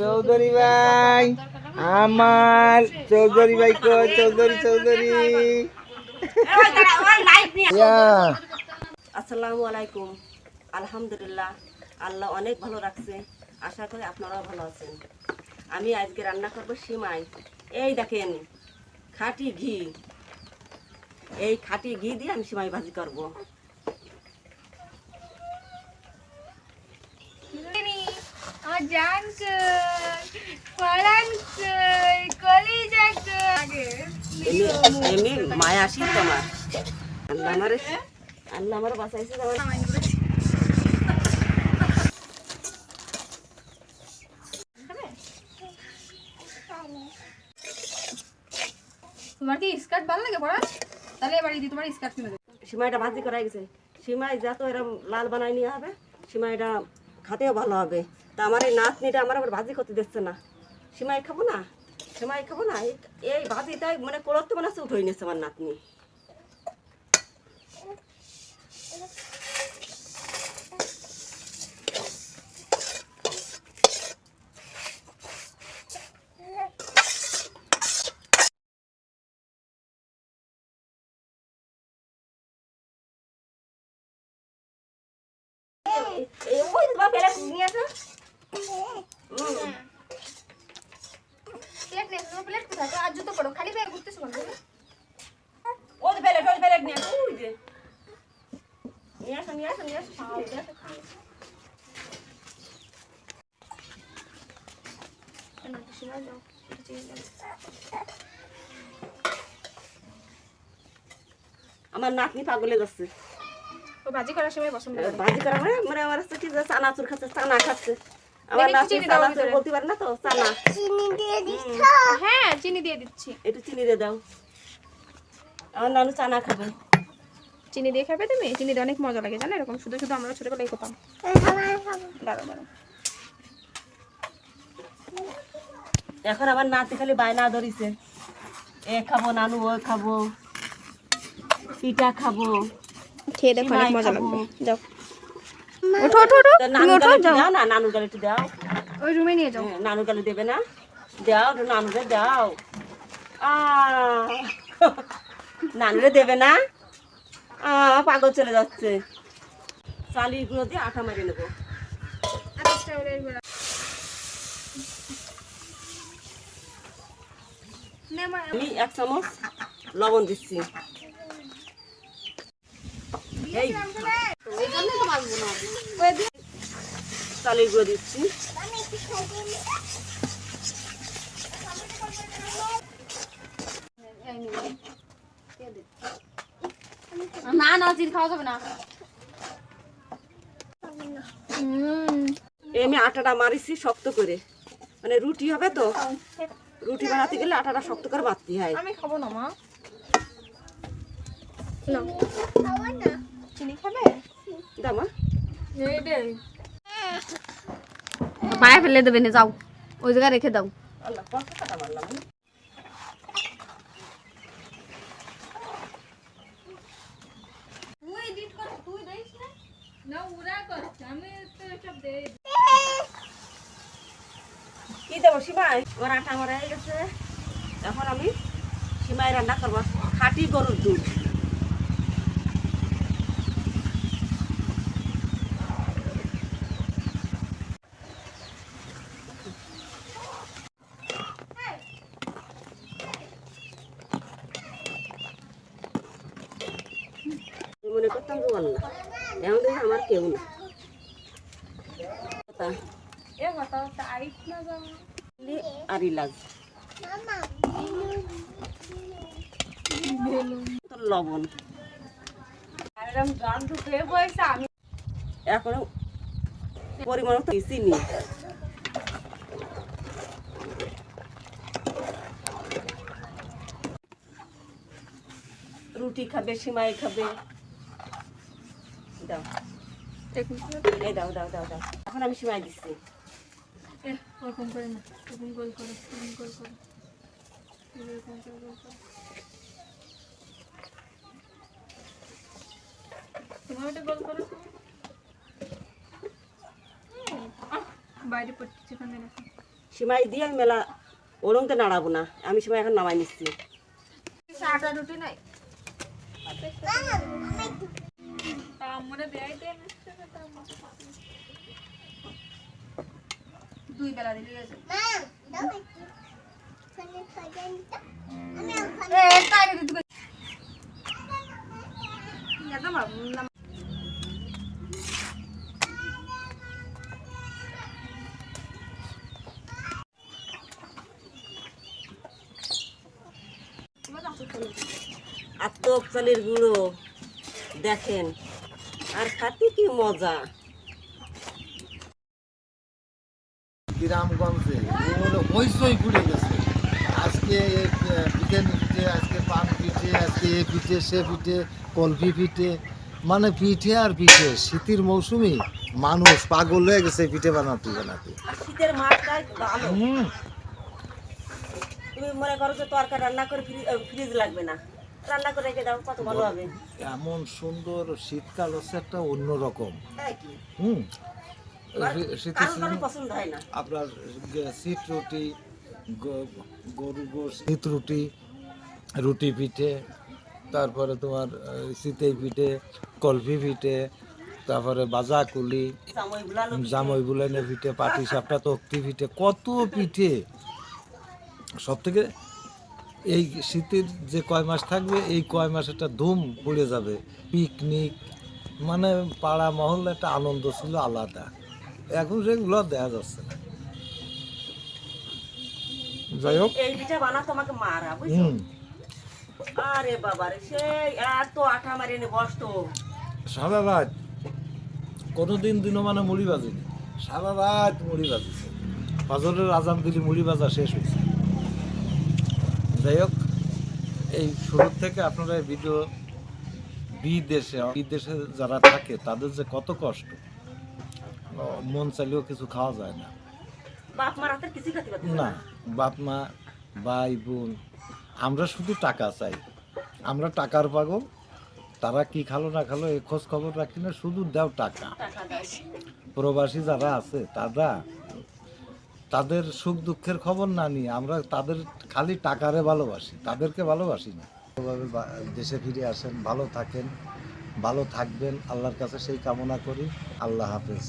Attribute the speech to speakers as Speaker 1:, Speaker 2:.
Speaker 1: চৌধুরী ভাই, আমার চৌধুরী ভাই কো, চৌধুরী চৌধুরী।
Speaker 2: আসসালামু আলাইকুম। আলহামদুলিল্লাহ, আল্লাহ অনেক ভালো রাখছে। আশা করি আপনারাও ভালো আছেন। আমি আজকে রান্না করব সিমাই। এই দেখেন, খাঁটি ঘি। এই খাঁটি ঘি দিয়ে আমি সিমাই ভাজি করব। তোমার
Speaker 3: কি স্কার্ট ভালো লাগে পরান তাহলে এবার দিদি তোমার স্কার্ট কিনে দেবো
Speaker 2: সিমাইটা ভাজি করা গেছে। সিমাই যত এরকম লাল বানাই নিয়ে হবে, সিমাইটা খাতেও ভালো হবে। তা আমার এই নাতনিটা আমার আবার ভাজি করতে দিচ্ছে না। সিমাই খাব না? সিমাই খাব না? এই- ভাজিটাই মানে করতে মনে হচ্ছে উঠে নিচ্ছে আমার নাতনি। ওই তোমার প্লেট নিয়ে আসো।
Speaker 3: প্লেট নেই তোমার প্লেট কোথায়? তো আর জুতো পড়ো খালি ব্যাগ ঘুরতেছো কেন?
Speaker 2: ওই যে প্লেট ওই প্লেট নিয়ে ওই যে। নিয়ে আসো নিয়ে আসো নিয়ে আসো খাও, নিয়ে আসো, খাও। আমার নাতনি পাগলে যাচ্ছে।
Speaker 3: ও ভাজি করার সময় পছন্দ করে।
Speaker 2: ভাজি করা মানে মানে আমার হচ্ছে কি চানাচুর খাচ্ছে চানা খাচ্ছে। আমার। বলতে পারে না তো? চানা
Speaker 3: হ্যাঁ চিনি দিয়ে দিচ্ছি।
Speaker 2: একটু চিনি দিয়ে দাও। আমার নানু চানা খাবে।
Speaker 3: চিনি দিয়ে খাবে তুমি? চিনি দিয়ে অনেক মজা লাগে জানো এরকম? শুধু শুধু আমরা ছোটবেলায় খেতাম দাঁড়ো দাঁড়ো
Speaker 2: এখন আমার নাতি খালি বায়না ধরিছে। এ খাব নানু ও খাব। পিঠা খাব।
Speaker 3: খেয়ে দেখো অনেক মজা লাগবে। যাও। ওঠো ওঠো ওঠো তুমি ওঠো যাও।
Speaker 2: না নানু গালে একটু দাও।
Speaker 3: ওই রুমে নিয়ে যাও।
Speaker 2: হ্যাঁ, নানু গালে দেবে না। দাও নানুরে দাও। আ নানুরে দেবে না। আ পাগল চলে যাচ্ছে। চালিগুলো দিয়ে আটা মারি নেব। আমি এক চামচ লবণ দিচ্ছি। এই। চালের গুঁড়ো দিচ্ছি।
Speaker 3: না না চিনি খাওয়া যাবে না।
Speaker 2: এই আমি আটাটা মারিছি শক্ত করে। মানে রুটি হবে তো? রুটি বানাতে গেলে আটাটা শক্ত করে বাড়তে হয়।
Speaker 3: আমি খাব না মা। না। চিনি খাবে?
Speaker 2: দামা।
Speaker 3: পায়ে ফেলে দেবে না যাও। ওই জায়গায় রেখে দাও?
Speaker 2: কি দেবো সীমাই? আমার আটা মারা হয়ে গেছে। এখন আমি সীমাই রান্না করব। খাঁটি গরুর দুধ। মনে করতাম যে আল্লাহ। এখন দেখি আমার কেউ না। আর ইলাজ লবণ। এখন পরিমাণ মতো চিনি রুটি খাবে সিমাই খাবে। দাও এই দাও দাও দাও দাও এখন আমি সিমাই দিচ্ছি
Speaker 3: ওরকম করে না ওরকম গোল করে ওরকম গোল করে এরকম করে গোল করে। তুমি ওটা গোল করো হুম, বাইরে পড়ছে ওখানে রাখো
Speaker 2: সীমাই দিয়ে আমি মেলা ওরমতে নাড়াবো না আমি সীমাই এখন নামাই নিচ্ছি
Speaker 3: আটা রুটি নাই দুই বেলা দিলে
Speaker 2: গুঁড়ো। দেখেন। আর খাতে কি মজা?
Speaker 4: গ্রামগঞ্জে ঘুরে গেছে। আজকে পিঠে পিঠে আজকে পান পিঠে আজকে এ পিঠে সে পিঠে কলফি পিঠে মানে পিঠে আর পিঠে। শীতের মৌসুমে মানুষ পাগল হয়ে গেছে পিঠে বানাতে বানাতে।
Speaker 2: শীতের মাছটাই ভালো। তুমি মনে করো যে তরকারি রান্না করে ফ্রি- ফ্রিজ লাগবে না। রান্না করে রেখে দাও কত ভালো হবে।
Speaker 4: এমন সুন্দর শীতকাল হচ্ছে একটা অন্যরকম
Speaker 2: তাই কি?
Speaker 4: হুম। শীতের আপনার শীত রুটি গরু শীত রুটি রুটি পিঠে তারপরে তোমার শীতের পিঠে কলফি পিঠে তারপরে বাজা কুলি
Speaker 2: জামাই
Speaker 4: বুলানে পিঠে পাটি সাপটা তক্তি পিঠে কত পিঠে। সব থেকে এই শীতের যে কয় মাস থাকবে এই কয় মাস একটা ধুম পড়ে যাবে। পিকনিক মানে পাড়া মহল একটা আনন্দ ছিল আলাদা। এখন সেগুলো দেখা যাচ্ছে না। যাই হোক।
Speaker 2: এই পিঠা বানাতো আমাকে মারা বুঝছ? আরে বাবা রে সেই এত আঠা মারি এনে বসতো।
Speaker 4: সারা রাত কোনোদিন দিনও মানে মুড়ি বাজিনি। সারা রাত মুড়ি বাজিছে। ফজরের আজান দিলি মুড়ি বাজা শেষ হয়েছে। যাই হোক এই শুরু থেকে আপনারা এই ভিডিও বিদেশে বিদেশে যারা থাকে তাদের যে কত কষ্ট। মন চাইলেও কিছু খাওয়া যায় না। না। বাপ মা ভাই বোন আমরা শুধু টাকা চাই। আমরা টাকার পাগল। তারা কি খালো না খালো এই খোঁজ খবর রাখি না শুধু দাও টাকা। প্রবাসী যারা আছে তারা তাদের সুখ দুঃখের খবর না নিয়ে আমরা তাদের খালি টাকারে ভালোবাসি, তাদেরকে ভালোবাসি না। ভালোভাবে দেশে ফিরে আসেন, ভালো থাকেন, ভালো থাকবেন, আল্লাহর কাছে সেই কামনা করি। আল্লাহ হাফেজ।